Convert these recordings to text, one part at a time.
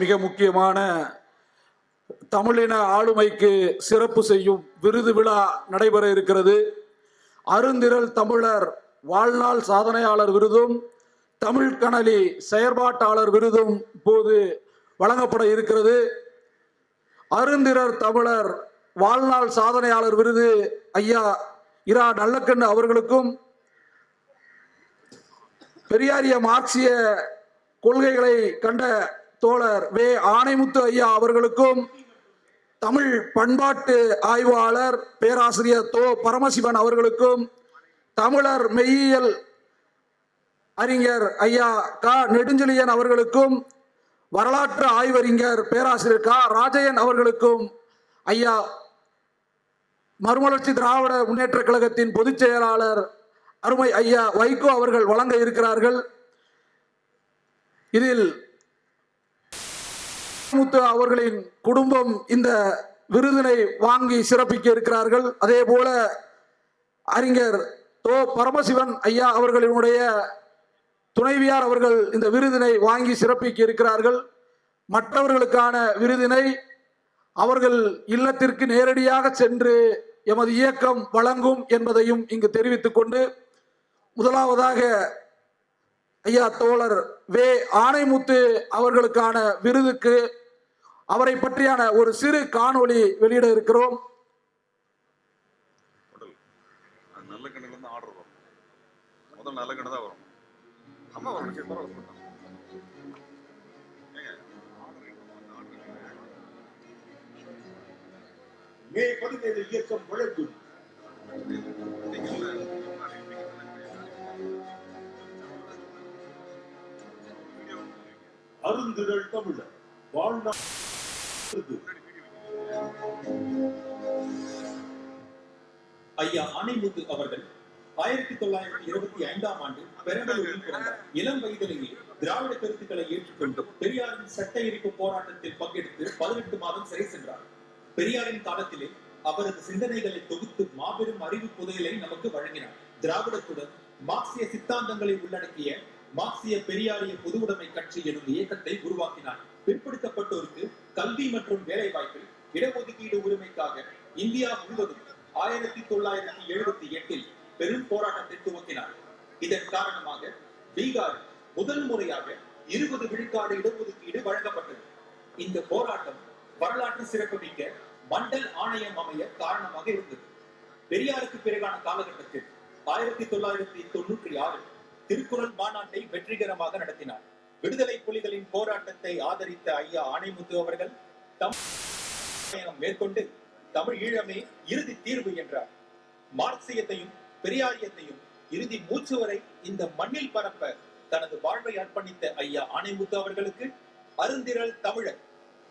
மிக முக்கியமான தமிழின ஆளுமைக்கு சிறப்பு செய்யும் விருது விழா நடைபெற இருக்கிறது. அருந்திரல் தமிழர் வாழ்நாள் சாதனையாளர் விருதும் தமிழ் கணலி செயற்பாட்டாளர் விருதும் இப்போது வழங்கப்பட இருக்கிறது. அருந்திரர் தமிழர் வாழ்நாள் சாதனையாளர் விருது ஐயா இரா நல்லக்கண்ணு அவர்களுக்கும் பெரியாரிய மார்க்சிய கொள்கைகளை கண்ட தோழர் வே ஆணைமுத்து ஐயா அவர்களுக்கும் தமிழ் பண்பாட்டு ஆய்வாளர் பேராசிரியர் தோ பரமசிவன் அவர்களுக்கும் தமிழர் மெய்யியல் அறிஞர் ஐயா க நெடுஞ்செழியன் அவர்களுக்கும் வரலாற்று ஆய்வறிஞர் பேராசிரியர் க ராஜயன் அவர்களுக்கும் ஐயா மறுமலர்ச்சி திராவிட முன்னேற்ற கழகத்தின் பொதுச் செயலாளர் அருமை ஐயா வைகோ அவர்கள் வழங்க இருக்கிறார்கள். இதில் முத்து அவர்களின் குடும்பம் இந்த விருதினை வாங்கி சிறப்பிக்க இருக்கிறார்கள். அதே போல அறிஞர் தோ பரமசிவன் ஐயா அவர்களினுடைய துணைவியார் அவர்கள் இந்த விருதினை வாங்கி சிறப்பிக்க இருக்கிறார்கள். மற்றவர்களுக்கான விருதினை அவர்கள் இல்லத்திற்கு நேரடியாக சென்று எமது இயக்கம் வழங்கும் என்பதையும் இங்கு தெரிவித்துக் கொண்டு முதலாவதாக ஐயா தோழர் வே ஆணைமுத்து அவர்களுக்கான விருதுக்கு அவரை பற்றியான ஒரு சிறு காணொளி வெளியிட இருக்கிறோம். நல்ல கண்ணுல இருந்து ஆர்டர் வரும். முதல் நல்ல தான் வரும். அம்மா சரி பரவாயில்ல போட்டாங்க மே பதினேழு இயக்கம் வழங்கும். அருந்திரள் தமிழர். வாழ்நாள். ஐயா ஆணைமுத்து அவர்கள் ஆயிரத்தி தொள்ளாயிரத்தி இருபத்தி ஐந்தாம் ஆண்டு பெரம்பலூரில் பிறந்தார். இளம் வயதிலேயே திராவிட கருத்துக்களை ஏற்றுக்கொண்டு பெரியாரின் சட்ட எரிப்பு போராட்டத்தில் பங்கெடுத்து பதினெட்டு மாதம் சிறை சென்றார். பெரியாரின் காலத்திலே அவரது சிந்தனைகளை தொகுத்து மாபெரும் அறிவு புதையலை நமக்கு வழங்கினார். திராவிடத்துடன் மார்க்சிய சித்தாந்தங்களை உள்ளடக்கிய மார்க்சிய பெரியாரிய பொதுவுடைமை கட்சி எனும் இயக்கத்தை உருவாக்கினார். பிற்படுத்தப்பட்டோருக்கு கல்வி மற்றும் வேலை வாய்ப்பில் இடஒதுக்கீடு உரிமைக்காக இந்தியா முழுவதும் ஆயிரத்தி தொள்ளாயிரத்தி எழுபத்தி எட்டில் பெரும் போராட்டத்தை துவக்கினார். இதன் காரணமாக பீகார் முதல் முறையாக இருபது விழுக்காடு இடஒதுக்கீடு வழங்கப்பட்டது. இந்த போராட்டம் வரலாற்று சிறப்புமிக்க மண்டல் ஆணையம் அமைய காரணமாக இருந்தது. பெரியாருக்கு பிறகான காலகட்டத்தில் ஆயிரத்தி தொள்ளாயிரத்தி தொண்ணூற்றி ஆறில் திருக்குறள் மாநாட்டை வெற்றிகரமாக நடத்தினார். விடுதலை புலிகளின் போராட்டத்தை ஆதரித்த ஐயா ஆணைமுத்து அவர்கள் தமிழ் பயணம் மேற்கொண்டு தமிழ் ஈழமே இறுதி தீர்வு என்றார் மார்க்சியத்தையும் பெரியாரியத்தையும் இறுதி மூச்சு வரை இந்த மண்ணில் பரப்ப தனது வாழ்வை அர்ப்பணித்த ஐயா ஆணைமுத்து அவர்களுக்கு அருந்திரள் தமிழர்.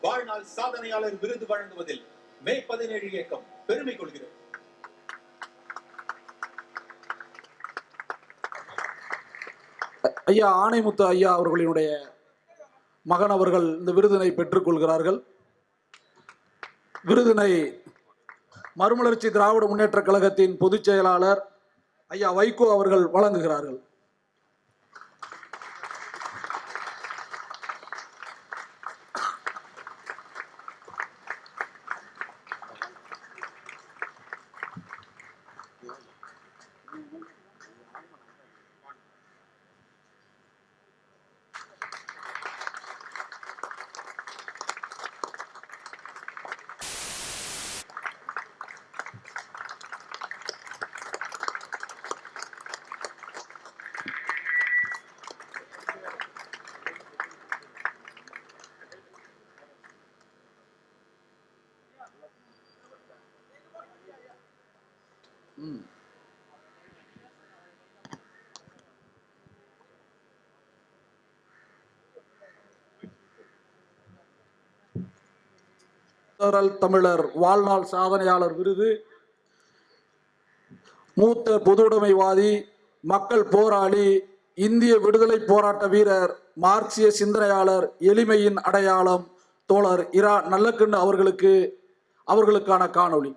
வாழ்நாள் சாதனையாளர் விருது வழங்குவதில் மே பதினேழு இயக்கம் பெருமை கொள்கிறது. ஐயா ஆணைமுத்து ஐயா அவர்களினுடைய மகன் அவர்கள் இந்த விருதினை பெற்றுக்கொள்கிறார்கள். விருதினை மறுமலர்ச்சி திராவிட முன்னேற்ற கழகத்தின் பொதுச் செயலாளர் ஐயா வைகோ அவர்கள் வழங்குகிறார்கள். முதல் தமிழர் வாழ்நாள் சாதனையாளர் விருது. மூத்த பொதுவுடைமைவாதி மக்கள் போராளி இந்திய விடுதலை போராட்ட வீரர் மார்க்சிய சிந்தனையாளர் எளிமையின் அடையாளம் தோழர் இரா நல்லக்கண்ணு அவர்களுக்கு அவர்களுக்கான காணொளி.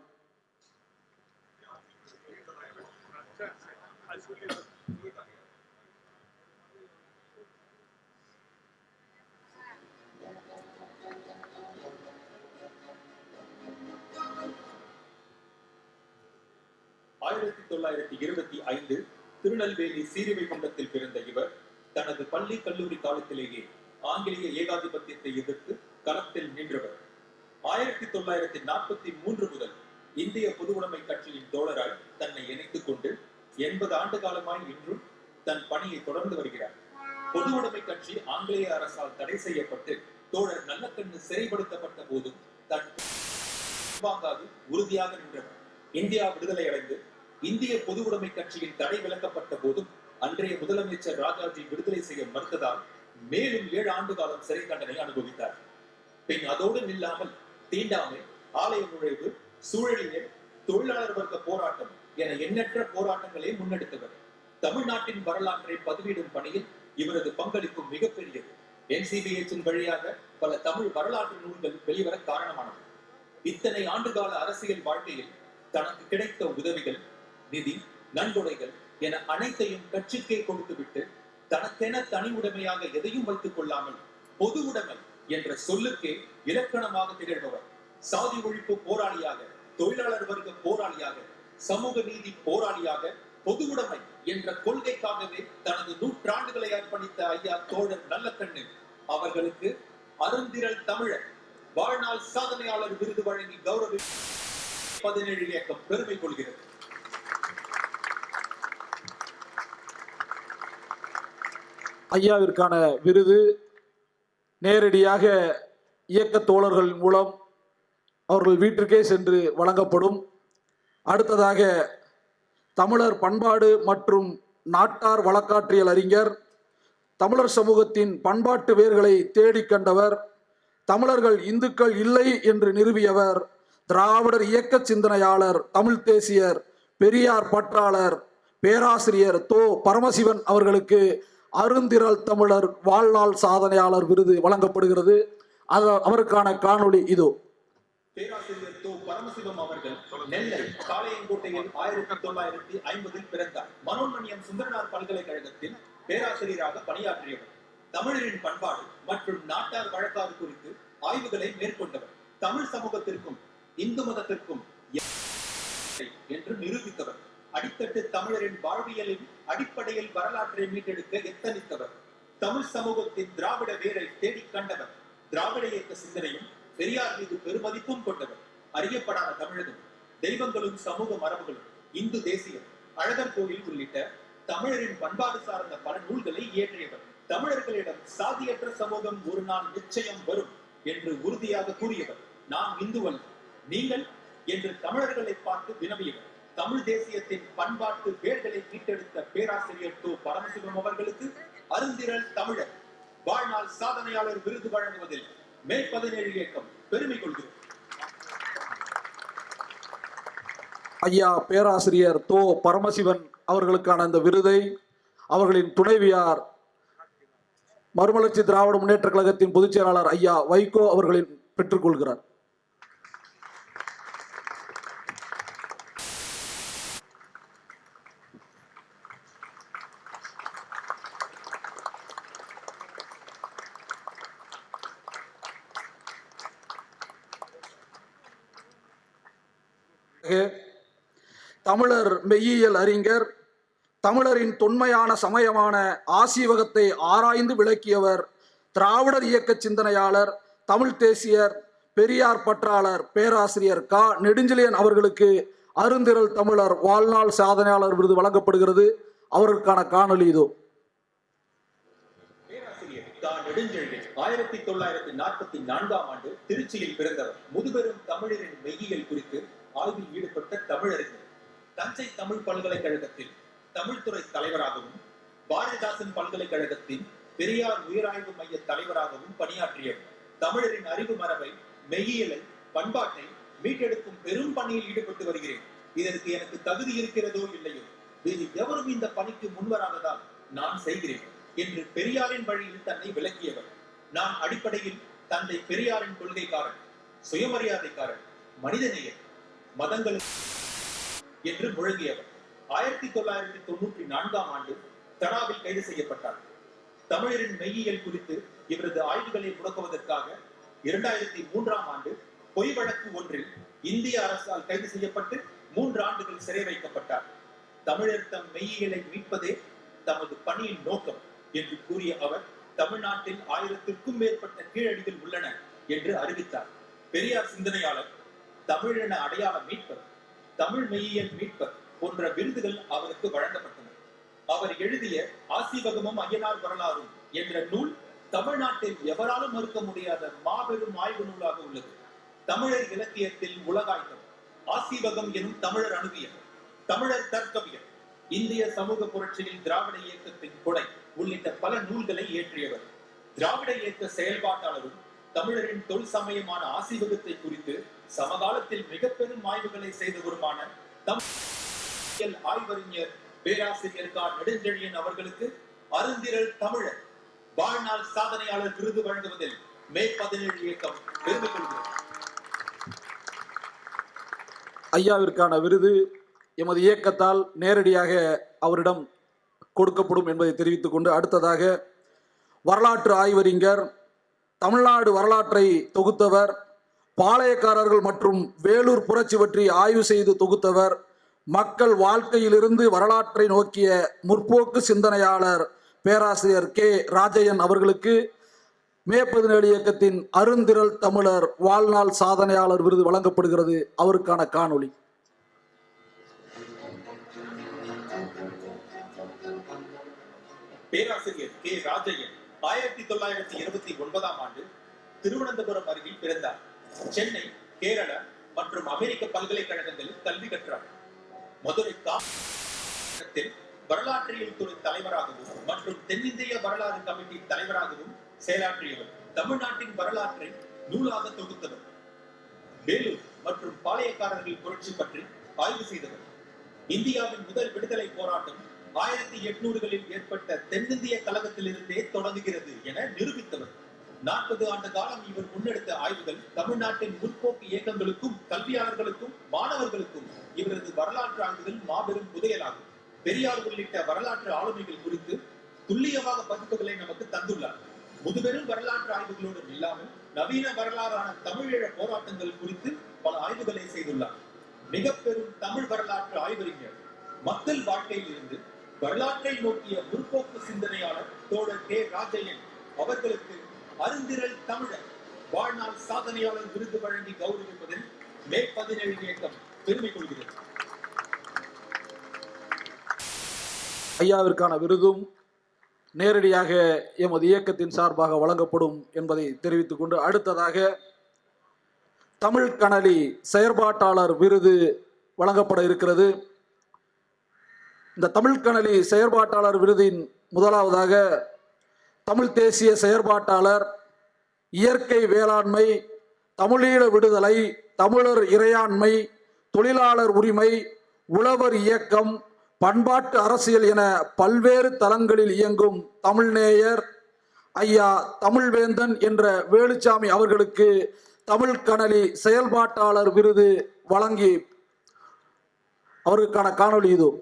ஆயிரத்தி தொள்ளாயிரத்தி இருபத்தி ஐந்து திருநெல்வேலி சீருவைகுண்டத்தில் பிறந்த இவர் தனது பள்ளி கல்லூரி காலத்திலேயே ஆங்கிலேய ஏகாதிபத்தியத்தை எதிர்த்து களத்தில் நின்றவர். ஆயிரத்தி தொள்ளாயிரத்தி நாற்பத்தி மூன்று முதல் இந்திய பொதுவுடைமை கட்சியின் தோழராய் தன்னை இணைத்துக் கொண்டு எண்பது ஆண்டு காலமாய் இன்றும் தன் பணியை தொடர்ந்து வருகிறார். பொதுவுடைமை கட்சி ஆங்கிலேய அரசால் தடை செய்யப்பட்டு தோழர் நல்லக்கண்ணு சிறைப்படுத்தப்பட்ட போதும் தன் உறுதியாக நின்றவர். இந்தியா விடுதலை அடைந்து இந்திய பொதுவுடைமை கட்சியின் தடை விலக்கப்பட்ட போதும் அன்றைய முதலமைச்சர் ராஜாஜி விடுதலை செய்ய மறுத்ததால் மேலும் ஏழு ஆண்டு காலம் சிறை தண்டனை அனுபவித்தார். பின் அதோடு நில்லாமல் தீண்டாமை ஆலய நுழைவு சூழலியல் தொழிலாளர் வர்க்க போராட்டம் என எண்ணற்ற போராட்டங்களை முன்னெடுத்தவர். தமிழ்நாட்டின் வரலாற்றை பதிவிடும் பணியில் இவரது பங்களிப்பு மிகப்பெரியது. என்சிபிஎச்சின் வழியாக பல தமிழ் வரலாற்று நூல்கள் வெளிவர காரணமானது. இத்தனை ஆண்டுகால அரசியல் வாழ்க்கையில் தனக்கு கிடைத்த உதவிகள் நிதி நன்கொடைகள் என அனைத்தையும் கட்சிக்கே கொடுத்துவிட்டு தனக்கென தனி உடைமையாக எதையும் வைத்துக் கொள்ளாமல் பொது உடைமை என்ற சொல்லுக்கே இலக்கணமாக திகழ்பவர். சாதி ஒழிப்பு போராளியாக தொழிலாளர் வர்க்க போராளியாக சமூக நீதி போராளியாக பொது உடைமை என்ற கொள்கைக்காகவே தனது நூற்றாண்டுகளை அர்ப்பணித்த ஐயா தோழர் நல்லக்கண்ணு அவர்களுக்கு அருந்திரல் தமிழர் வாழ்நாள் சாதனையாளர் விருது வழங்கி கௌரவி பதினேழு இயக்கம் பெருமை கொள்கிறது. ஐயாவிற்கான விருது நேரடியாக இயக்க தோழர்கள் மூலம் அவர்கள் வீட்டிற்கே சென்று வழங்கப்படும். அடுத்ததாக தமிழர் பண்பாடு மற்றும் நாட்டார் வழக்காற்றியல் அறிஞர் தமிழர் சமூகத்தின் பண்பாட்டு வேர்களை தேடிக் கண்டவர் தமிழர்கள் இந்துக்கள் இல்லை என்று நிறுவியவர் திராவிடர் இயக்க சிந்தனையாளர் தமிழ் தேசியர் பெரியார் பற்றாளர் பேராசிரியர் தோ பரமசிவன் அவர்களுக்கு அருந்திரல் தமிழர் வாழ்நாள் சாதனையாளர் விருது வழங்கப்படுகிறது. அது அவருக்கான காணொளி இதோ. பேராசிரியர் தோ பரமசிவம் அவர்கள் நெல்லை காளையங்கோட்டையில் ஆயிரத்தி தொள்ளாயிரத்தி ஐம்பதில் பிறந்தார். மனோன்மணியம் சுந்தரனார் பல்கலைக்கழகத்தில் பேராசிரியராக பணியாற்றியவர். தமிழரின் பண்பாடு மற்றும் நாட்டார் வழக்காறு குறித்து ஆய்வுகளை மேற்கொண்டவர். தமிழ் சமூகத்திற்கும் இந்து மதத்திற்கும் என்று நிரூபித்தவர். அடித்தட்டு தமிழரின் வாழ்வியலின் அடிப்படையில் வரலாற்றை மீட்டெடுக்க எத்தனித்தவர்? தமிழ் சமூகத்தின் திராவிட வேரை தேடிக் கண்டவர். திராவிட இயக்க சிந்தனையும் பெரியார் மீது பெருமதிப்பும் கொண்டவர். அறியப்படாத தமிழகம் தெய்வங்களும் சமூக மரபுகளும் இந்து தேசியம் அழகர் கோவில் உள்ளிட்ட தமிழரின் பண்பாடு சார்ந்த பல நூல்களை இயற்றியவர். தமிழர்களிடம் சாதியற்ற சமூகம் ஒரு நாள் நிச்சயம் வரும் என்று உறுதியாக கூறியவர். நான் இந்துவல் நீங்கள் என்று தமிழர்களை பார்த்து வினவியவர். தமிழ் தேசியத்தின் பண்பாட்டு வேர்களை மீட்டெடுத்த பேராசிரியர் தோ பரமசிவம் அவர்களுக்கு அருந்திரல் தமிழர். வாழ்நாள் சாதனையாளர் விருது வழங்குவதில் மே பதினேழு இயக்கம் பெருமை கொள்கிறோம். ஐயா பேராசிரியர் தோ பரமசிவன் அவர்களுக்கான அந்த விருதை அவர்களின் துணைவியார் மறுமலர்ச்சி திராவிட முன்னேற்ற கழகத்தின் பொதுச் செயலாளர் ஐயா வைகோ அவர்களின் பெற்றுக்கொள்கிறார் தமிழர் மெய்யியல் அறிஞர் தமிழரின் தொன்மையான சமயமான ஆசீவகத்தை ஆராய்ந்து விளக்கியவர் திராவிடர் இயக்க சிந்தனையாளர் தமிழ் தேசியர் பெரியார் பற்றாளர் பேராசிரியர் கா. நெடுஞ்செழியன் அவர்களுக்கு அருந்திரல் தமிழர் வாழ்நாள் சாதனையாளர் விருது வழங்கப்படுகிறது. அவருக்கான காணொலி இதோ. ஆயிரத்தி தொள்ளாயிரத்தி நாற்பத்தி நான்காம் ஆண்டு திருச்சியில் பிறந்தவர். முதுபெரும் தமிழரின் மெய்யியல் குறித்து ஆய்வில் ஈடுபட்ட தமிழறிஞர். தஞ்சை தமிழ் பல்கலைக்கழகத்தில் தமிழ்துறை தலைவராகவும் பாரதிதாசன் பல்கலைக்கழகத்தின் பெரியார் உயிராய்வு மைய தலைவராகவும் பணியாற்றியவர் தமிழரின் அறிவு மரபை மெய்யியலை பண்பாட்டை மீட்டெடுக்கும் பெரும் பணியில் ஈடுபட்டு வருகிறேன். இதற்கு எனக்கு தகுதி இருக்கிறதோ இல்லையோ? வேறு எவரும் இந்த பணிக்கு முன்வராததால் நான் செய்கிறேன் என்று பெரியாரின் வழியில் தன்னை விளக்கியவர். நான் அடிப்படையில் தந்தை பெரியாரின் கொள்கைக்காரன் சுயமரியாதைக்காரன் மனிதநேயர் மதங்களுக்கு என்று முழங்கியவர். ஆயிரத்தி தொள்ளாயிரத்தி தொண்ணூற்றி நான்காம் ஆண்டு தனாவில் கைது செய்யப்பட்டார். தமிழரின் மெய்யியல் குறித்து இவரது ஆய்வுகளை முடக்குவதற்காக இரண்டாயிரத்தி மூன்றாம் ஆண்டு பொய் வழக்கு ஒன்றில் இந்திய அரசால் கைது செய்யப்பட்டு மூன்று ஆண்டுகள் சிறை வைக்கப்பட்டார். தமிழர் தம் மெய்யியலை மீட்பதே தமது பணியின் நோக்கம் என்று கூறிய அவர் தமிழ்நாட்டில் ஆயிரத்திற்கும் மேற்பட்ட கீழடிகள் உள்ளன என்று அறிவித்தார். பெரியார் சிந்தனையாளர் தமிழென அடையாள மீட்பர் தமிழ் மெய்யியல் மீட்பர் போன்ற விருதுகள் அவருக்கு வழங்கப்பட்டன. அவர் எழுதிய ஆசிவகமும் ஐயனார் வரலாறும் என்ற நூல் தமிழ்நாட்டில் எவராலும் மறுக்க முடியாத மாபெரும் ஆய்வு நூலாக உள்ளது. தமிழர் இலக்கியத்தில் உலகாய்த்தம் ஆசிவகம் எனும் தமிழர் அணுவியல் தமிழர் தர்க்கவியம் இந்திய சமூக புரட்சியில் திராவிட இயக்கத்தின் கொடை உள்ளிட்ட பல நூல்களை இயற்றியவர். திராவிட இயக்க செயல்பாட்டாளரும் தமிழரின் தொல் சமயமான ஆசிவகத்தை குறித்து சமகாலத்தில் மிக பெரும் ஆய்வுகளை செய்தவருமான தமிழ் ஆய்வறிஞர் பேராசிரியர் கா. நெடுஞ்செழியன் அவர்களுக்கு அருந்திரள் தமிழர் வாழ்நாள் சாதனையாளர் விருது வழங்குவதில் மே பதினேழு இயக்கம் பெருமை கொள்கிறது ஐயாவிற்கான விருது எமது இயக்கத்தால் நேரடியாக அவரிடம் கொடுக்கப்படும் என்பதை தெரிவித்துக் கொண்டு அடுத்ததாக வரலாற்று ஆய்வறிஞர் தமிழ்நாடு வரலாற்றை தொகுத்தவர் பாளையக்காரர்கள் மற்றும் வேலூர் புரட்சி பற்றி ஆய்வு செய்து தொகுத்தவர் மக்கள் வாழ்க்கையிலிருந்து வரலாற்றை நோக்கிய முற்போக்கு சிந்தனையாளர் பேராசிரியர் கே. ராஜையன் அவர்களுக்கு மே பதினேழு இயக்கத்தின் அருந்திரல் தமிழர் வாழ்நாள் சாதனையாளர் விருது வழங்கப்படுகிறது. அவருக்கான காணொளி. பேராசிரியர் கே. ராஜையன். ஆயிரத்தி தொள்ளாயிரத்தி இருபத்தி ஒன்பதாம் ஆண்டு திருவனந்தபுரம் அருகில் பிறந்தார். சென்னை கேரளா மற்றும் அமெரிக்க பல்கலைக்கழகங்களில் கல்வி கற்றார். மதுரை காலத்தில் வரலாற்றியல் துறை தலைவராகவும் மற்றும் தென்னிந்திய வரலாறு கமிட்டி தலைவராகவும் செயலாற்றியவர். தமிழ்நாட்டின் வரலாற்றை நூலாக தொகுத்தவர். வேலூர் மற்றும் பாளையக்காரர்கள் புரட்சி பற்றி ஆய்வு செய்தவர். இந்தியாவின் முதல் விடுதலை போராட்டம் ஆயிரத்தி எட்நூறுகளில் ஏற்பட்ட தென்னிந்திய கழகத்திலிருந்தே தொடங்குகிறது என நிரூபித்தவர். நாற்பது ஆண்டு காலம் இவர் முன்னெடுத்த ஆய்வுகள் தமிழ்நாட்டின் முற்போக்கு இயக்கங்களுக்கும் கல்வியாளர்களுக்கும் மாணவர்களுக்கும் இவரது வரலாற்று ஆய்வுகள் மாபெரும் புதையலாகும். பெரியார் உள்ளிட்ட வரலாற்று ஆளுமைகள் குறித்து துல்லியமாக பதிப்புகளை நமக்கு தந்துள்ளார். முதுபெரும் வரலாற்று ஆய்வுகளுடன் இல்லாமல் நவீன வரலாறான தமிழீழ போராட்டங்கள் குறித்து பல ஆய்வுகளை செய்துள்ளார். மிக பெரும் தமிழ் வரலாற்று ஆய்வறிஞர். மக்கள் வாழ்க்கையில் இருந்து வரலாற்றை நோக்கிய முற்போக்கு சிந்தனையாளர் தோழர் கே. ராஜையன் அவர்களுக்கு அருந்திரல் தமிழர். வாழ்நாள் சாதனையாளர் விருது வழங்கி கௌரவிப்பதில் மே பதினேழு இயக்கம் பெருமை கொள்கிறது ஐயாவிற்கான விருதும் நேரடியாக எமது இயக்கத்தின் சார்பாக வழங்கப்படும் என்பதை தெரிவித்துக் கொண்டு அடுத்ததாக தமிழ் கணலி செயற்பாட்டாளர் விருது வழங்கப்பட இருக்கிறது. இந்த தமிழ் கணலி செயற்பாட்டாளர் விருதின் முதலாவதாக தமிழ் தேசிய செயற்பாட்டாளர் இயற்கை வேளாண்மை தமிழீழ விடுதலை தமிழர் இறையாண்மை தொழிலாளர் உரிமை உழவர் இயக்கம் பண்பாட்டு அரசியல் என பல்வேறு தளங்களில் இயங்கும் தமிழ்நேயர் ஐயா தமிழ்வேந்தன் என்ற வேலுச்சாமி அவர்களுக்கு தமிழ் கணலி செயல்பாட்டாளர் விருது வழங்கி அவருக்கான காணொளி இதுவும்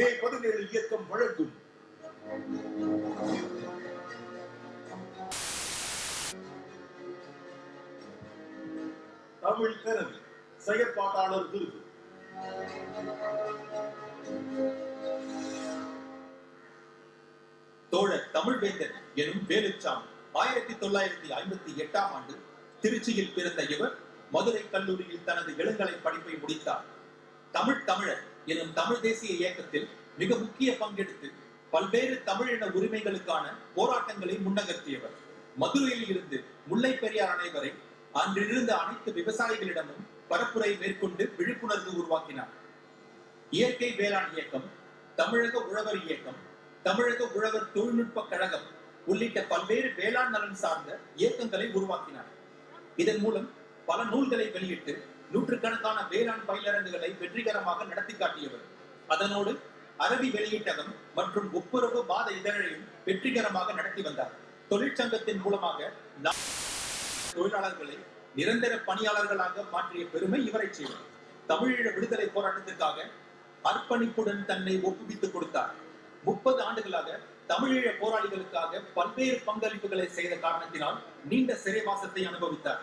மே பதினேழு இயக்கம் வழங்கும். தமிழ் கரவி செயற்பாட்டாளர் விருது. தோழர் தமிழ்வேந்தன் எனும் வேலுச்சாமி ஆயிரத்தி தொள்ளாயிரத்தி ஐம்பத்தி எட்டாம் ஆண்டு திருச்சியில் பிறந்த இவர் மதுரை கல்லூரியில் தனது இளங்கலை படிப்பை முடித்தார். தமிழ் தமிழர் எனும் தமிழ் தேசிய இயக்கத்தில் மிக முக்கிய பங்கெடுத்து பல்வேறு தமிழின உரிமைகளுக்கான போராட்டங்களை முன்னகர்த்தியவர். மதுரையில் இருந்து முல்லை பெரியார் அணை வரை அன்றிருந்த அனைத்து விவசாயிகளிடமும் பரப்புரை மேற்கொண்டு விழிப்புணர்வு உருவாக்கினார். இயற்கை வேளாண் இயக்கம் தமிழக உழவர் இயக்கம் தமிழக உழவர் தொழில்நுட்ப கழகம் உள்ளிட்ட பல்வேறு வேளாண் நலன் சார்ந்த இயக்கங்களை உருவாக்கினார். இதன் மூலம் பல நூல்களை வெளியிட்டு நூற்றுக்கணக்கான வேளாண் பயிலரங்குகளை வெற்றிகரமாக நடத்தி காட்டியவர். அதனோடு அரபி வெளியீட்டகம் மற்றும் ஒப்புரவு வாத இதழையும் வெற்றிகரமாக நடத்தி வந்தார். தொழிற்சங்கத்தின் மூலமாக தொழிலாளர்களை நிரந்தர பணியாளர்களாக மாற்றிய பெருமை இவரை செய்வார் தமிழீழ விடுதலை போராட்டத்திற்காக அர்ப்பணிப்புடன் தன்னை ஒப்புவித்துக் கொடுத்தார். முப்பது ஆண்டுகளாக தமிழீழ போராளிகளுக்காக பல்வேறு பங்களிப்புகளை செய்த காரணத்தினால் நீண்ட சிறைவாசத்தை அனுபவித்தார்.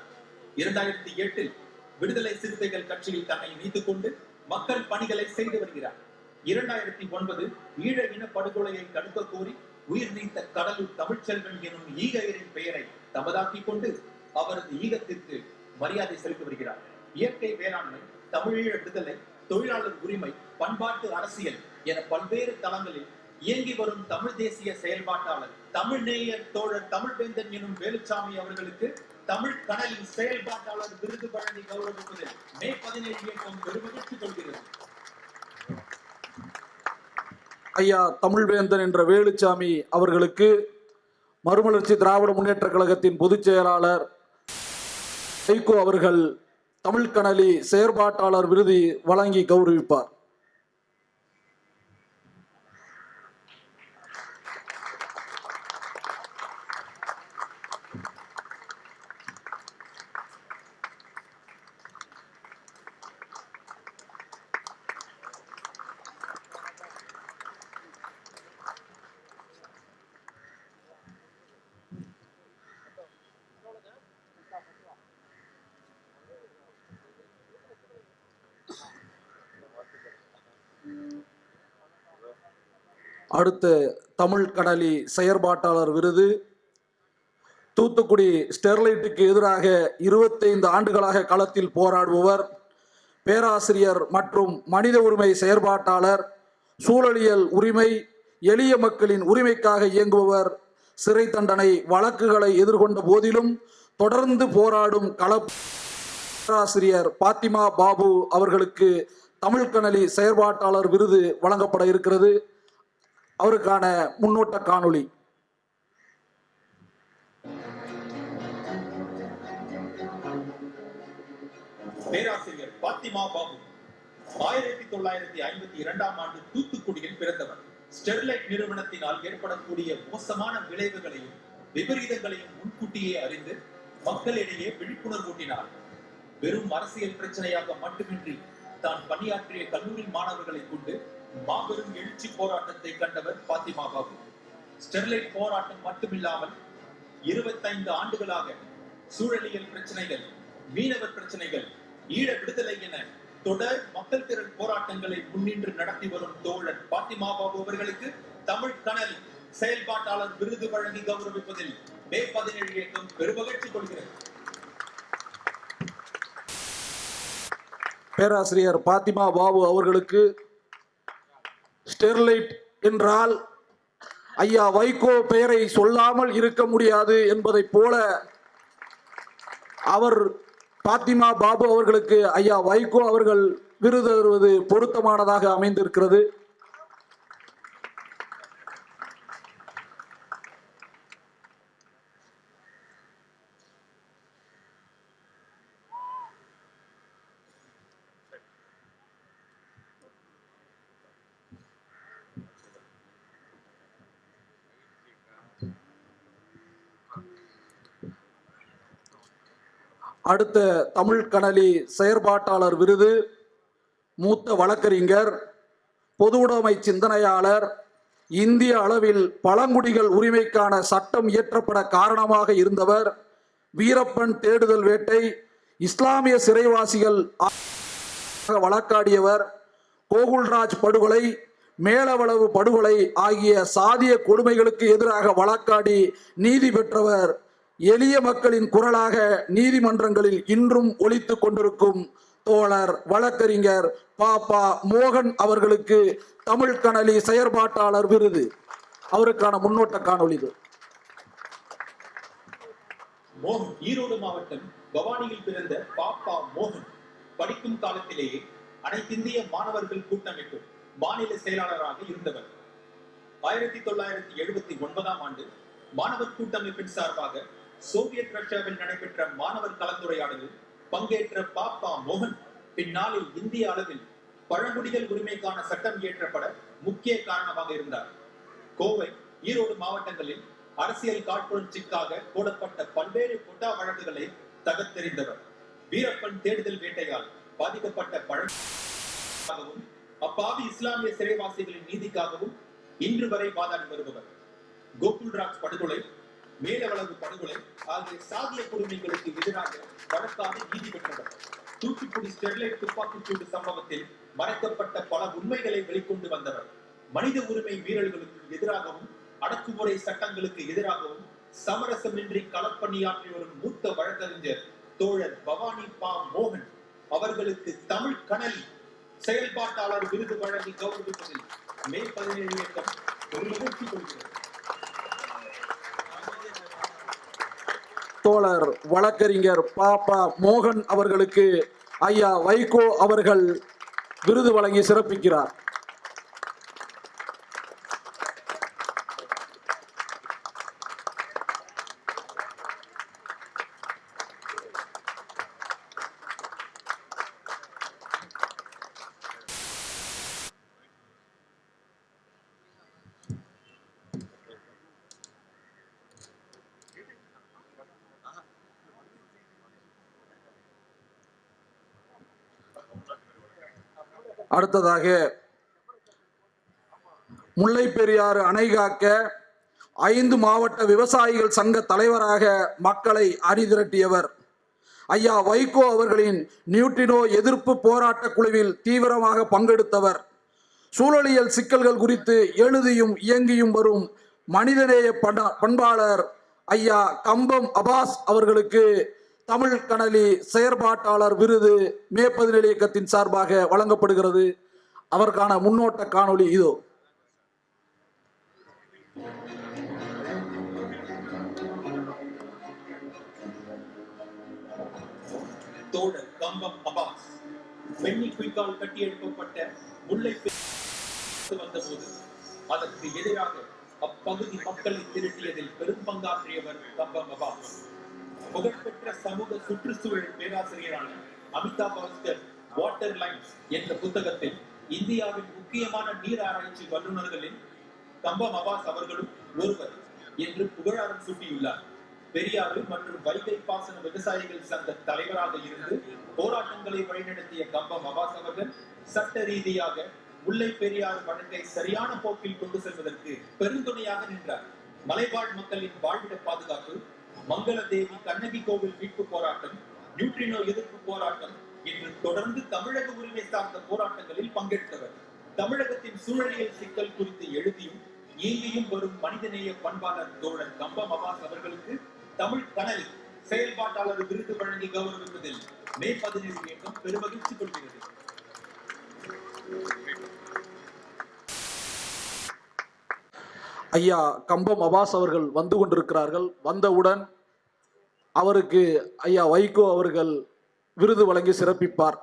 இரண்டாயிரத்தி எட்டில் விடுதலை சிறுத்தைகள் கட்சியில் தன்னை இணைத்துக் கொண்டு மக்கள் பணிகளை செய்து வருகிறார். இரண்டாயிரத்தி ஒன்பது ஈழ இன படுகொலையை தடுக்க கோரி உயிர் நீத்த கடலூர் தமிழ்ச்செல்வன் எனும் ஈகையரின் பெயரை தமதாக்கிக் கொண்டு அவரது ஈகத்திற்கு மரியாதை செலுத்தி வருகிறார். இயற்கை வேளாண்மை தமிழீழ விடுதலை தொழிலாளர் உரிமை பண்பாட்டு அரசியல் என பல்வேறு தளங்களில் இயங்கி வரும் தமிழ் தேசிய செயல்பாட்டாளர் தமிழ் நேயர் தோழர் தமிழ்வேந்தன் எனும் வேலுச்சாமி அவர்களுக்கு தமிழ் கடலின் செயல்பாட்டாளர் விருது பழனி கௌரவிப்பது மே பதினேழு இயக்கம் பெருமகிழ்ச்சி கொள்கிறது. ஐயா தமிழ்வேந்தன் என்ற வேலுச்சாமி அவர்களுக்கு மறுமலர்ச்சி திராவிட முன்னேற்ற கழகத்தின் பொதுச் செயலாளர் வைகோ அவர்கள் தமிழ்கணலி செயற்பாட்டாளர் விருது வழங்கி கௌரவிப்பார். அடுத்த தமிழ் கடலி செயற்பாட்டாளர் விருது. தூத்துக்குடி ஸ்டெர்லைட்டுக்கு எதிராக இருபத்தைந்து ஆண்டுகளாக களத்தில் போராடுபவர். பேராசிரியர் மற்றும் மனித உரிமை செயற்பாட்டாளர். சூழலியல் உரிமை எளிய மக்களின் உரிமைக்காக இயங்குபவர். சிறை தண்டனை வழக்குகளை எதிர்கொண்ட போதிலும் தொடர்ந்து போராடும் கள பேராசிரியர் பாத்திமா பாபு அவர்களுக்கு தமிழ்கணலி செயற்பாட்டாளர் விருது வழங்கப்பட இருக்கிறது. அவருக்கான முன்னோட்ட காணொளி. பேராசிரியர் பாத்திமா பாபு ஆயிரத்தி தொள்ளாயிரத்தி ஐம்பத்தி இரண்டாம் ஆண்டு தூத்துக்குடியில் பிறந்தவர். ஸ்டெர்லைட் நிறுவனத்தினால் ஏற்படக்கூடிய மோசமான விளைவுகளையும் விபரீதங்களையும் முன்கூட்டியே அறிந்து மக்களிடையே விழிப்புணர்வூட்டினார் வெறும் அரசியல் பிரச்சனையாக மட்டுமின்றி தான் பணியாற்றிய கல்லூரி மாணவர்களை கொண்டு மாபெரும் எழுச்சி போராட்டத்தை கண்டவர் பாத்திமா பாபு. ஸ்டெர்லைட் போராட்டம் மட்டுமில்லாமல் இருபத்தைந்து ஆண்டுகளாக சூழலியல் பிரச்சனைகள் மீனவர் பிரச்சனைகள் ஈழ விடுதலை என தொடர் மக்கள் திறன் போராட்டங்களை முன்னின்று நடத்தி வரும் தோழர் பாத்திமா பாபு அவர்களுக்கு தமிழ் கனல் செயல்பாட்டாளர் விருது வழங்கி கௌரவிப்பதில் மே பதினேழு இயக்கம் பெருமகிழ்ச்சி கொள்கிறது. பேராசிரியர் பாத்திமா பாபு அவர்களுக்கு ஸ்டெர்லைட் என்றால் ஐயா வைகோ பெயரை சொல்லாமல் இருக்க முடியாது என்பதைப் போல அவர் பாத்திமா பாபு அவர்களுக்கு ஐயா வைகோ அவர்கள் விருது தருவது பொருத்தமானதாக அமைந்திருக்கிறது. அடுத்த தமிழ் கணலி செயற்பாட்டாளர் விருது மூத்த வழக்கறிஞர் பொதுவுடைமை சிந்தனையாளர் இந்திய அளவில் பழங்குடிகள் உரிமைக்கான சட்டம் இயற்றப்பட காரணமாக இருந்தவர் வீரப்பன் தேடுதல் வேட்டை இஸ்லாமிய சிறைவாசிகள் வழக்காடியவர் கோகுல்ராஜ் படுகொலை மேலவளவு படுகொலை ஆகிய சாதிய கொடுமைகளுக்கு எதிராக வழக்காடி நீதி பெற்றவர் எளிய மக்களின் குரலாக நீதிமன்றங்களில் இன்றும் ஒழித்துக் கொண்டிருக்கும் தோழர் வழக்கறிஞர் பாப்பா மோகன் அவர்களுக்கு தமிழ் கணலி செயற்பாட்டாளர் விருது. அவருக்கான முன்னோட்ட காணொளி இது. மோகன் ஈரோடு மாவட்டம் பவானியில் பிறந்த பாப்பா மோகன் படிக்கும் காலத்திலேயே அனைத்திந்திய மாணவர்கள் கூட்டமைப்பு மாநில செயலாளராக இருந்தவர். ஆயிரத்தி தொள்ளாயிரத்தி எழுபத்தி ஒன்பதாம் ஆண்டு மாணவர் கூட்டமைப்பின் சார்பாக சோவியத் ரஷ்யாவில் நடைபெற்ற மாணவர் கலந்துரையாடலில் பங்கேற்ற பாப்பா மோகன் பின்னாளில் இந்திய அளவில் பழங்குடிகள் உரிமைக்கான சட்டம் இயற்றப்பட முக்கிய காரணமாக இருந்தார். கோவை ஈரோடு மாவட்டங்களில் அரசியல் காட்புணர்ச்சிக்காக போடப்பட்ட பல்வேறு கொட்டா வழக்குகளை தகர்த்தெறிந்தவர். வீரப்பன் தேடுதல் வேட்டையால் பாதிக்கப்பட்ட பழங்காகவும் அப்பாவி இஸ்லாமிய சிறைவாசிகளின் நீதிக்காகவும் இன்று வரை வாதாடி வருபவர். கோகுல்ராஜ் படுகொலை மேலவளவு படுகொலை ஆகிய சாதிய கொடுமைகளுக்கு எதிராக வழக்காக நீதி பெற்றவர். தூத்துக்குடி ஸ்டெர்லைட் துப்பாக்கிச்சூடு சம்பவத்தில் மறைக்கப்பட்ட பல உண்மைகளை வெளிக்கொண்டு வந்தவர். மனித உரிமை மீறல்களுக்கு எதிராகவும் அடக்குமுறை சட்டங்களுக்கு எதிராகவும் சமரசமின்றி களப்பணியாற்றி வரும் மூத்த வழக்கறிஞர் தோழர் பவானி பா மோகன் அவர்களுக்கு தமிழ் கனல் செயல்பாட்டாளர் விருது வழங்கி கௌரவிப்பதில் மே பதினேழு இயக்கம் ஒரு நிகழ்ச்சி கொள்கிறது தோழர் வழக்கறிஞர் பாப்பா மோகன் அவர்களுக்கு ஐயா வைகோ அவர்கள் விருது வழங்கி சிறப்பிக்கிறார். அடுத்ததாக முல்லை பெரியாறு அணை காக்க ஐந்து மாவட்ட விவசாயிகள் சங்க தலைவராக மக்களை அணிதிரட்டியவர். ஐயா வைகோ அவர்களின் நியூட்டினோ எதிர்ப்பு போராட்ட குழுவில் தீவிரமாக பங்கெடுத்தவர். சூழலியல் சிக்கல்கள் குறித்து எழுதியும் இயங்கியும் வரும் மனிதநேய பண்பாளர் ஐயா கம்பம் அபாஸ் அவர்களுக்கு தமிழ் கணலி செயற்பாட்டாளர் விருது மே பதினேழு இயக்கத்தின் சார்பாக வழங்கப்படுகிறது. அவருக்கான முன்னோட்ட காணொளி இதோ. தோழர் கம்பம் அபாஸ் வெண்ணி குயிக்கால் கட்டி எழுப்பப்பட்ட முல்லை வந்தபோது அதற்கு எதிராக அப்பகுதி மக்களை திரட்டியதில் பெரும் பங்காற்றியவர் கம்பம் அபாஸ். புகழ்பெற்ற சமூக சுற்றுச்சூழல் பேராசிரியரான அமிதாப் பாஸ்கர் வாட்டர் லைன்ஸ் என்ற புத்தகத்தில் இந்தியாவின் முக்கியமான நீர் ஆராய்ச்சி வல்லுநர்களின் கம்பம் அபாஸ் அவர்களும் ஒருவர் என்று புகழாரம் சூட்டியுள்ளார். பெரியாறு மற்றும் வைகை பாசன விவசாயிகள் சங்க தலைவராக இருந்து போராட்டங்களை வழிநடத்திய கம்பம் அபாஸ் அவர்கள் சட்ட ரீதியாக முல்லை பெரியாறு வழக்கை சரியான போக்கில் கொண்டு செல்வதற்கு பெருந்துணையாக நின்றார். மலைவாழ் மக்களின் வாழ்விட பாதுகாப்பு மங்களதேவி கண்ணகி கோவில் மீட்பு போராட்டம் நியூட்ரினோ எதிர்ப்பு போராட்டம் என்று தொடர்ந்து தமிழக உரிமை சார்ந்த போராட்டங்களில் பங்கெடுத்தவர் தமிழகத்தின் சூழலியல் சிக்கல் குறித்து எழுதியும் இயங்கியும் வரும் மனிதநேய பண்பாளர் தோழர் கம்பம் அபாஸ் அவர்களுக்கு தமிழ் கனல் செயல்பாட்டாளர் விருது வழங்கி கௌரவிப்பதில் மே பதினேழு இயக்கம் பெருமகிழ்ச்சி கொள்கிறது. ஐயா கம்பம் அபாஸ் அவர்கள் வந்து கொண்டிருக்கிறார்கள். வந்தவுடன் அவருக்கு ஐயா வைகோ அவர்கள் விருது வழங்கி சிறப்பிப்பார்.